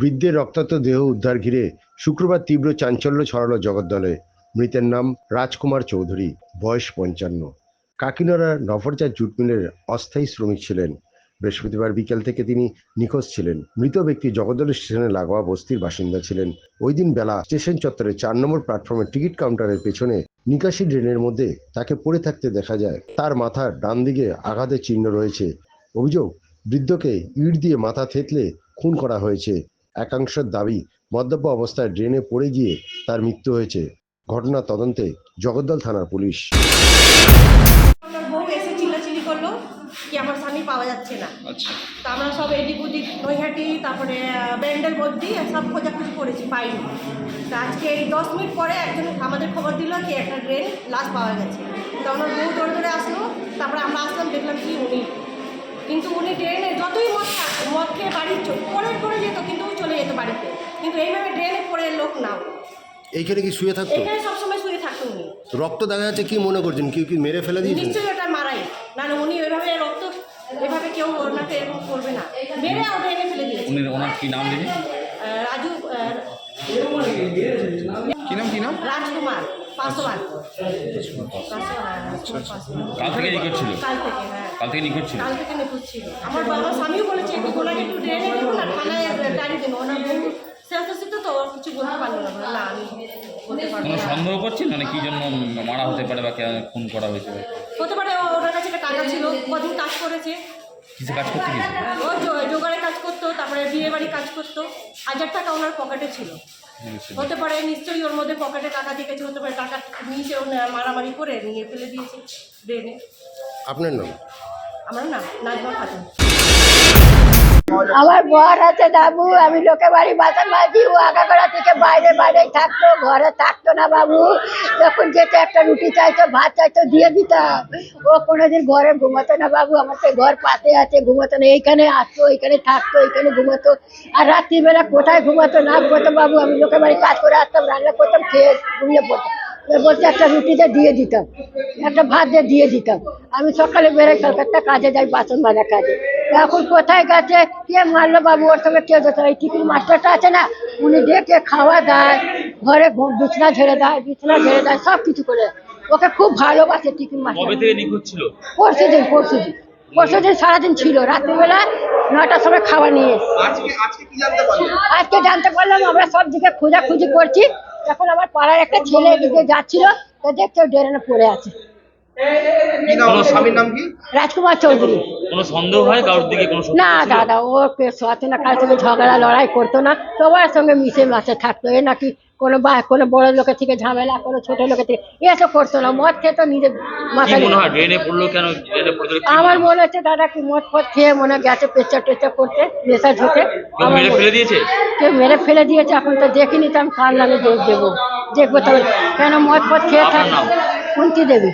বৃদ্ধের রক্তাক্ত দেহ উদ্ধার ঘিরে শুক্রবার তীব্র চাঞ্চল্য ছড়ালো জগদ্দলে। মৃতের নাম রাজকুমার চৌধুরী, বয়স পঞ্চান্ন। কাকিনাড়ার নফরচার জুট মিলের অস্থায়ী শ্রমিক ছিলেন। বৃহস্পতিবার বিকেল থেকে তিনি নিখোঁজ ছিলেন। মৃত ব্যক্তি জগদ্দল স্টেশনে লাগোয়া বস্তির বাসিন্দা ছিলেন। ওই দিন বেলা স্টেশন চত্বরে চার নম্বর প্ল্যাটফর্মের টিকিট কাউন্টারের পেছনে নিকাশি ড্রেনের মধ্যে তাকে পড়ে থাকতে দেখা যায়। তার মাথার ডান দিকে আঘাতের চিহ্ন রয়েছে। অভিযোগ, বৃদ্ধকে ইট দিয়ে মাথা থেতলে খুন করা হয়েছে। একাংশের দাবি মদ্যপ অবস্থায় ড্রেনে পড়ে গিয়ে তার মৃত্যু হয়েছে। ঘটনা তদন্তে জগদ্দল থানার পুলিশ। আমার বউ এসে চিল্লাচিল্লি করল কি আমার স্বামী পাওয়া যাচ্ছে না। আচ্ছা। তো আমরা সব এদিক ওদিক নৈহাটি তারপরে ব্যান্ডেল মধ্যে সব খোঁজাখুঁজি করেছি পাইনি। তো আজকে এই দশ মিনিট পরে একজন আমাদের খবর দিল কি একটা ড্রেন লাশ পাওয়া গেছে। তো আমার বউ দৌড়ে দৌড়ে আসলো তারপরে আমরা আসলাম দেখলাম কি উনি। কিন্তু উনি ড্রেনে যতই মদ খা- মদ খেয়ে বাড়ি চ- পরে পড়ে যেত কিন্তু ও চলে যেত বাড়িতে। কিন্তু এইভাবে ড্রেনে পড়ে লোক নাও এইখানে কি শুয়ে থাকতো? এখানে সবসময় শুয়ে থাকতো উনি। রক্ত দেখা যাচ্ছে কি মনে করছেন? কি কি মেরে ফেলে দিয়েছেন? নিশ্চয়ই ওটা মারাই। না না উনি ওইভাবে রক্ত এভাবে কেউ ওনাকে এরকম করবে না। মেরে ওটা এনে ফেলে দিয়েছে। উনি ওনার কি নাম দিদি? রাজু কি নাম কি নাম? রাজকুমার। কাল থেকে নিখোঁজ ছিল? কাল থেকে হ্যাঁ। কাল থেকে নিখোঁজ ছিল? কাল থেকে নিখোঁজ ছিল। আমার বাবা স্বামীও বলেছে একটু ওনাকে একটু ড্রেনে দেখুন না থানায় গাড়ি দিন। ওনার বউ স্বাস্থ্যস্থিত তো ও কিছু বলতে পারল না। আমি কোনো সন্দেহ মানে কি জন্য মারা হতে পারে বা খুন করা হয়েছে? হতে পারে ওনার কাছে একটা টাকা ছিল। কদিন কাজ করেছে। কিসে কাজ করতে গেছে ও জো- জোগাড়ে কাজ করতো তারপরে বিয়ে বাড়ি কাজ করতো। হাজার টাকা ওনার পকেটে ছিল। হতে পারে নিশ্চয়ই ওর মধ্যে পকেটে টাকা দিয়ে গেছে হতে পারে টাকা নিয়েছে ও মারামারি করে নিয়ে ফেলে দিয়েছে ড্রেনে আপনার নাম? আমার নাম নাজমা খাতুন। আমার বর আছে বাবু আমি লোকে বাড়ি বাসা মাজি ও আগাগোড়া থেকে বাইরে বাইরে থাকতো ঘরে থাকতো না বাবু। যখন যেতে একটা রুটি চাইতো, ভাত চাইতো, দিয়ে দিতাম। ও কোনোদিন ঘরে ঘুমাতো না বাবু, আমার তো ঘর পাতে আছে, ঘুমাতো না। এইখানে আসতো, এইখানে থাকতো, এইখানে ঘুমাতো। আর রাত্রিবেলা কোথায় ঘুমাতো না ঘুমাতো বাবু, আমি লোকের বাড়ি কাজ করে আসতাম, রান্না করতাম, খেয়ে ঘুমিয়ে পড়তাম। বলছে একটা রুটিতে দিয়ে দিতাম, একটা ভাত দিয়ে দিয়ে দিতাম। আমি সকালে বেরোই কলকাতা কাজে যাই, বাসন মাজা কাজে। এখন কোথায় গেছে, কে মারলো বাবু ওর সঙ্গে, কে যেত এই টিফিন মাস্টারটা আছে না, উনি ডেকে খাওয়া দেয়। ঘরে বিছনা ঝেড়ে দেয় বিছনা ঝেড়ে দেয় সব কিছু করে। ওকে খুব ভালোবাসে টিফিন মাস্টার কবে থেকে নিখোঁজ ছিল? পরশু দিন পরশু দিন পরশু দিন সারাদিন ছিল। রাত্রিবেলা নটার সময় খাওয়া নিয়ে এসে। আজকে জানতে পারলেন আজকে জানতে পারলাম আমরা সব দিকে খোঁজাখুঁজি করছি। তখন আমার পাড়ার একটা ছেলে এদিকে যাচ্ছিল তো দেখছে ড্রেনে পড়ে আছে। রাজকুমার চৌধুরী। কোনো সন্দেহ হয় কারোর দিকে কোনো না দাদা ও শোয়াতে না কারোর সঙ্গে ঝগড়া লড়াই করতো না। সবার সঙ্গে মিশে মাসে থাকতো। এ নাকি কোনো বা কোনো বড় লোকের থেকে ঝামেলা কোনো ছোট লোকের থেকে এসব করতো না। মদ খেত নিজের কি মাথায় মনে হয় ড্রেনে পড়ল কেন? ড্রেনে পড়ল আমার মনে হচ্ছে দাদা কি মদ ফদ খেয়ে মনে হয় গেছে পেচ্চা টেচ্চা করতে নেশা ঝুঁকে মেরে ফেলে দিয়েছে? কেউ মেরে ফেলে দিয়েছে এখন তো দেখিনি তো আমি কার নামে দোষ দেবো? দেখব তবে কেন মদ ফদ খেয়ে থাকে? কুন্তি দেবী?